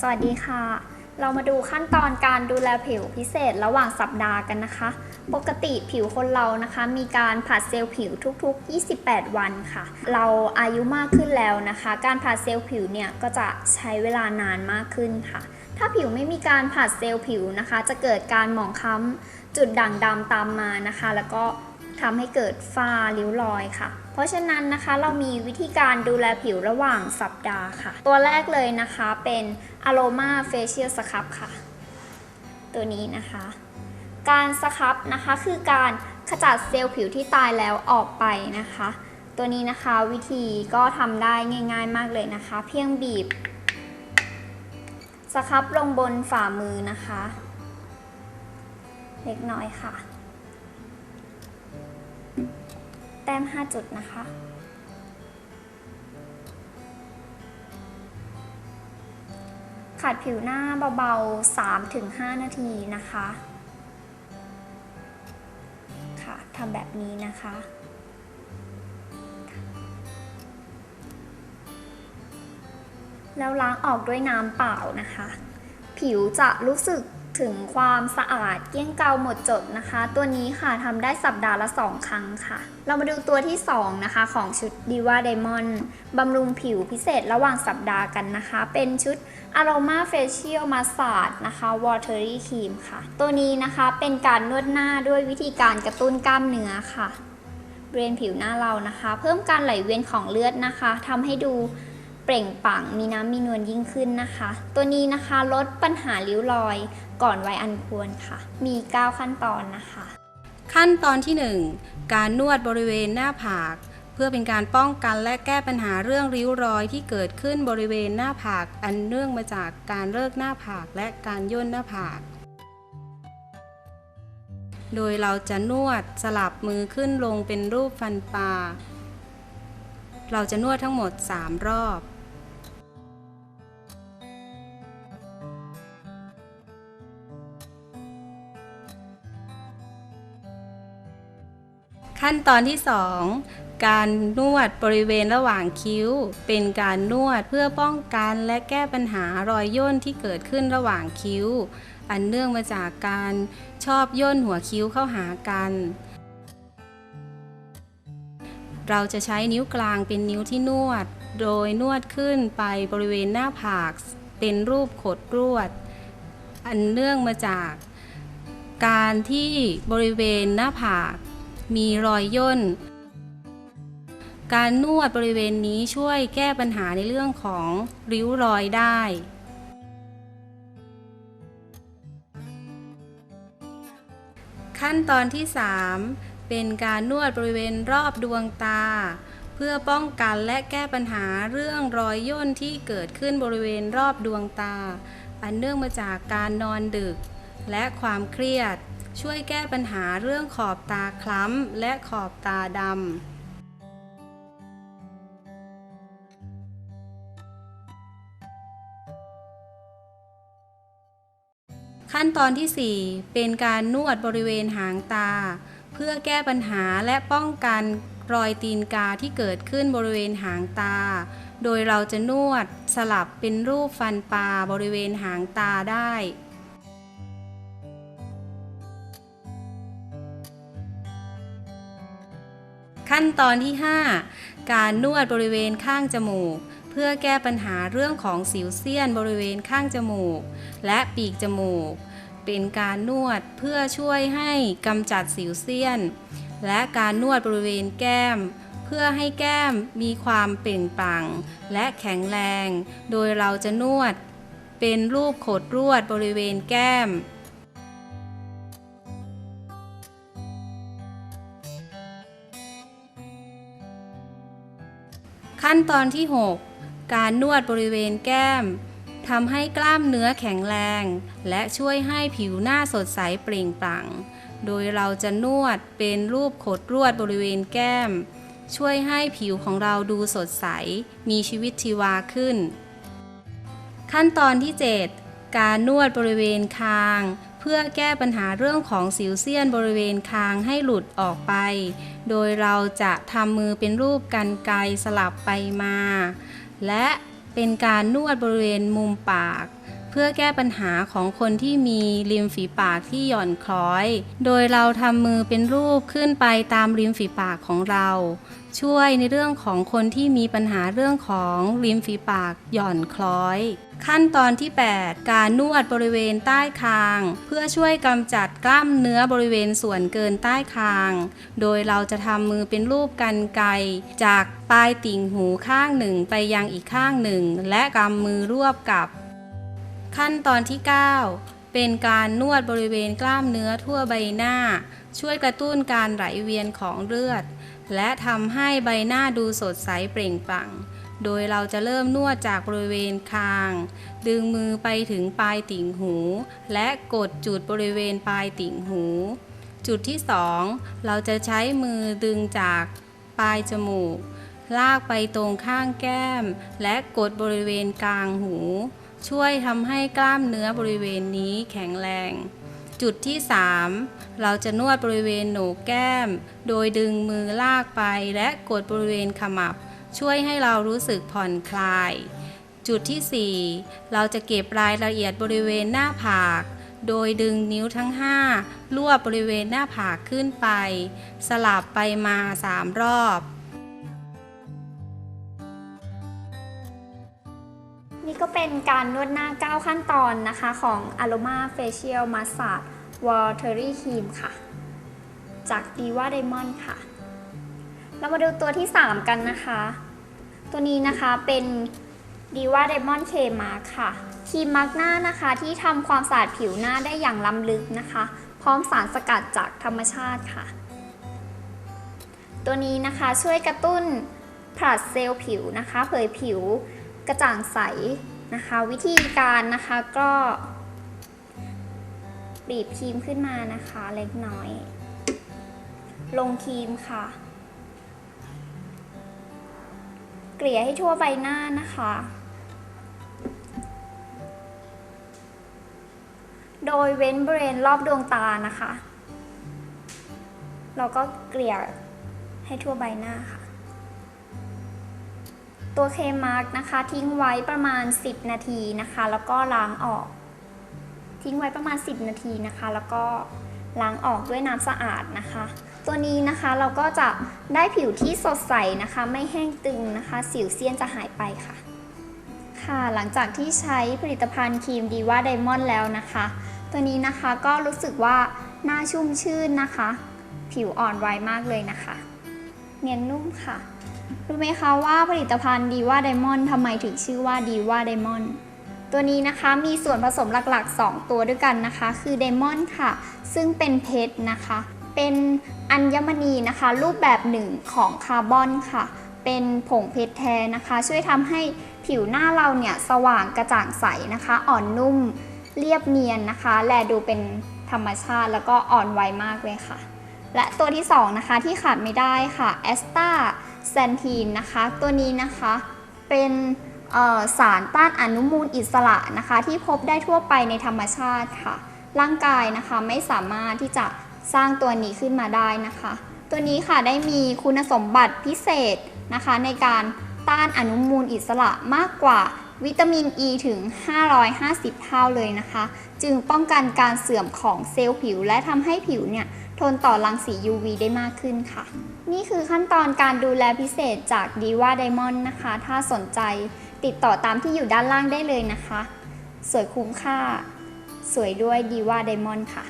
สวัสดีค่ะ เรามาดูขั้นตอนการดูแลผิวพิเศษระหว่างสัปดาห์กันนะคะ ปกติผิวคนเรานะคะ มีการผัดเซลล์ผิวทุกๆ 28 วันค่ะ เราอายุมากขึ้นแล้วนะคะ การผัดเซลล์ผิวเนี่ยก็จะใช้เวลานานมากขึ้นค่ะ ถ้าผิวไม่มีการผัดเซลล์ผิวนะคะ จะเกิดการหมองคล้ำจุดด่างดำตามมานะคะ แล้วก็ ทำให้เกิดฝ้าริ้วรอยค่ะ เพราะฉะนั้นนะคะเรามีวิธีการดูแลผิวระหว่างสัปดาห์ค่ะ ตัวแรกเลยนะคะเป็น Aroma Facial Scrub ค่ะ ตัวนี้นะคะ การสครับนะคะคือการขจัดเซลล์ผิวที่ตายแล้วออกไปนะคะ ตัวนี้นะคะวิธีก็ทำได้ง่าย ๆมากเลยนะคะ เพียงบีบสครับลงบนฝ่ามือนะคะ เล็กน้อยค่ะ แต้ม 5 จุดนะคะ ขัดผิวหน้าเบาๆ 3-5 นาทีนะคะ ค่ะทำแบบนี้นะคะแล้วล้างออกด้วยน้ำเปล่านะคะ ผิวจะรู้สึกถึงความสะอาดเกลี้ยงเกาหมดจดนะคะ ตัวนี้ค่ะทำได้สัปดาห์ละ 2 ครั้งค่ะ เรามาดูตัวที่ 2 นะคะ ของชุด Diva Diamond บำรุงผิวพิเศษระหว่างสัปดาห์กันนะคะ เป็นชุด Aroma Facial Massage นะคะ Watery Cream ค่ะ ตัวนี้นะคะเป็นการนวดหน้าด้วยวิธีการกระตุ้นกล้ามเนื้อค่ะบริเวณผิวหน้าเรานะคะ เพิ่มการไหลเวียนของเลือดนะคะทำให้ดู เปล่งปังมีน้ำมีนวลยิ่งขึ้นนะคะ ตัวนี้นะคะลดปัญหาริ้วรอยก่อนวัยอันควรค่ะ มี 9 ขั้นตอนนะคะ ขั้นตอนที่ 1 การนวดบริเวณหน้าผาก เพื่อเป็นการป้องกันและแก้ปัญหาเรื่องริ้วรอยที่เกิดขึ้นบริเวณหน้าผาก อันเนื่องมาจากการเลิกหน้าผากและการย่นหน้าผาก โดยเราจะนวดสลับมือขึ้นลงเป็นรูปฟันปลาเราจะนวดทั้งหมด 3 รอบ ขั้นตอนที่ 2 การนวดบริเวณระหว่างคิ้ว เป็นการนวดเพื่อป้องกันและแก้ปัญหารอยย่นที่เกิดขึ้นระหว่างคิ้ว อันเนื่องมาจากการชอบย่นหัวคิ้วเข้าหากัน เราจะใช้นิ้วกลางเป็นนิ้วที่นวด โดยนวดขึ้นไปบริเวณหน้าผาก เป็นรูปขดรวด อันเนื่องมาจากการที่บริเวณหน้าผาก มีรอยย่น การนวดบริเวณนี้ช่วยแก้ปัญหาในเรื่องของริ้วรอยได้ขั้นตอนที่ 3 เป็นการนวดบริเวณรอบดวงตา เพื่อป้องกันและแก้ปัญหาเรื่องรอยย่นที่เกิดขึ้นบริเวณรอบดวงตา อันเนื่องมาจากการนอนดึกและความเครียด ช่วยแก้ปัญหาเรื่องขอบตาคล้ำและขอบตาดำขั้นตอนที่ 4 เป็นการนวดบริเวณหางตา เพื่อแก้ปัญหาและป้องกันรอยตีนกาที่เกิดขึ้นบริเวณหางตา โดยเราจะนวดสลับเป็นรูปฟันปลาบริเวณหางตาได้ ขั้นตอนที่ 5 การนวดบริเวณข้างจมูก เพื่อแก้ปัญหาเรื่องของสิวเซียนบริเวณข้างจมูก และปีกจมูก เป็นการนวดเพื่อช่วยให้กำจัดสิวเซียน และการนวดบริเวณแก้ม เพื่อให้แก้มมีความเปล่งปลั่งและแข็งแรง โดยเราจะนวด เป็นรูปขดรวดบริเวณแก้ม ขั้นตอนที่ 6 การนวดบริเวณแก้มทำให้กล้ามเนื้อแข็งแรง และช่วยให้ผิวหน้าสดใสเปล่งปลั่ง โดยเราจะนวดเป็นรูปขดรวดบริเวณแก้ม ช่วยให้ผิวของเราดูสดใส มีชีวิตชีวาขึ้น ขั้นตอนที่ 7 การนวดบริเวณคาง พื่อแก้ปัญหาเรื่องของสิวเซียนบริเวณคางให้หลุดออกไป โดยเราจะทำมือเป็นรูปกันไกสลับไปมา และเป็นการนวดบริเวณมุมปาก พื่อแก้ปัญหาของคนที่มีริมฝีปากที่หย่อนคล้อย โดยเราทำมือเป็นรูปขึ้นไปตามริมฝีปากของเรา ช่วยในเรื่องของคนที่มีปัญหาเรื่องของริมฝีปากหย่อนคล้อย ขั้นตอนที่ 8 การนวดบริเวณใต้คาง เพื่อช่วยกำจัดกล้ามเนื้อบริเวณส่วนเกินใต้คาง โดยเราจะทำมือเป็นรูปกันไกจากปลายติ่งหูข้างหนึ่งไปยังอีกข้างหนึ่ง และกำมือรวบกับ ขั้นตอนที่ 9 เป็นการนวดบริเวณกล้ามเนื้อทั่วใบหน้า ช่วยกระตุ้นการไหลเวียนของเลือด และทำให้ใบหน้าดูสดใสเปล่งปลั่ง โดยเราจะเริ่มนวดจากบริเวณคาง ดึงมือไปถึงปลายติ่งหู และกดจุดบริเวณปลายติ่งหู จุดที่ 2 เราจะใช้มือดึงจากปลายจมูก ลากไปตรงข้างแก้ม และกดบริเวณกลางหู ช่วยทำให้กล้ามเนื้อบริเวณนี้แข็งแรง จุดที่ 3 เราจะนวดบริเวณโหนกแก้ม โดยดึงมือลากไปและกดบริเวณขมับ ช่วยให้เรารู้สึกผ่อนคลาย จุดที่ 4 เราจะเก็บรายละเอียดบริเวณหน้าผาก โดยดึงนิ้วทั้ง5รวบบริเวณหน้าผากขึ้นไป สลับไปมา 3 รอบ ก็เป็นการนวดหน้า 9 ขั้นตอนนะคะของ Aroma Facial Massage Watery Cream ค่ะ จาก Diva Diamond ค่ะ เรามาดูตัวที่ 3 กันนะคะ ตัวนี้นะคะเป็น Diva Diamond K Mark ค่ะครีมมาร์กหน้านะคะที่ทำความสะอาดผิวหน้าได้อย่างล้ำลึกนะคะ พร้อมสารสกัดจากธรรมชาติค่ะ ตัวนี้นะคะช่วยกระตุ้นผลัดเซลล์ผิวนะคะ เผยผิว กระจ่างใสนะคะ วิธีการนะคะก็บีบครีมขึ้นมานะคะเล็กน้อย ลงครีมค่ะ เกลี่ยให้ทั่วใบหน้านะคะ โดยเว้นบริเวณรอบดวงตานะคะ เราก็เกลี่ยให้ทั่วใบหน้าค่ะ ตัวเคมาร์กนะคะทิ้งไว้ประมาณ 10 นาทีนะคะ แล้วก็ล้างออก ทิ้งไว้ประมาณ 10 นาทีนะคะ แล้วก็ล้างออกด้วยน้ำสะอาดนะคะ ตัวนี้นะคะเราก็จะได้ผิวที่สดใสนะคะ ไม่แห้งตึงนะคะ สิวเซียนจะหายไปค่ะ ค่ะหลังจากที่ใช้ผลิตภัณฑ์ครีมดีว่าไดมอนด์แล้วนะคะ ตัวนี้นะคะก็รู้สึกว่าหน้าชุ่มชื่นนะคะ ผิวอ่อนวัยมากเลยนะคะ เนียนนุ่มค่ะ รู้ไหมคะว่าผลิตภัณฑ์ดีว่าไดมอนด์ทำไมถึงชื่อว่าดีว่าไดมอนด์ตัวนี้นะคะมีส่วนผสมหลักๆ 2 ตัวด้วยกันนะคะ คือไดมอนด์ค่ะ ซึ่งเป็นเพชรนะคะ เป็นอัญมณีนะคะ รูปแบบหนึ่งของคาร์บอนค่ะ เป็นผงเพชรแท้นะคะ ช่วยทำให้ผิวหน้าเราเนี่ยสว่างกระจ่างใสนะคะ อ่อนนุ่มเรียบเนียนนะคะ แลดูเป็นธรรมชาติแล้วก็อ่อนวัยมากเลยค่ะ และตัวที่ 2 นะคะที่ขาดไม่ได้ค่ะแอสตา แซนทีนนะคะ ตัวนี้นะคะเป็นสารต้านอนุมูลอิสระนะคะ ที่พบได้ทั่วไปในธรรมชาติค่ะ ร่างกายนะคะไม่สามารถที่จะสร้างตัวนี้ขึ้นมาได้นะคะ ตัวนี้ค่ะได้มีคุณสมบัติพิเศษนะคะ ในการต้านอนุมูลอิสระมากกว่าวิตามินอ e ีถึง 550 เท่าเลยนะคะ จึงป้องกันการเสื่อมของเซลล์ผิวและทำให้ผิวเนี่ย ทนต่อรังสี UV ได้มากขึ้นค่ะ นี่คือขั้นตอนการดูแลพิเศษจาก Diva Diamond นะคะ ถ้าสนใจติดต่อตามที่อยู่ด้านล่างได้เลยนะคะ สวยคุ้มค่า สวยด้วย Diva Diamond ค่ะ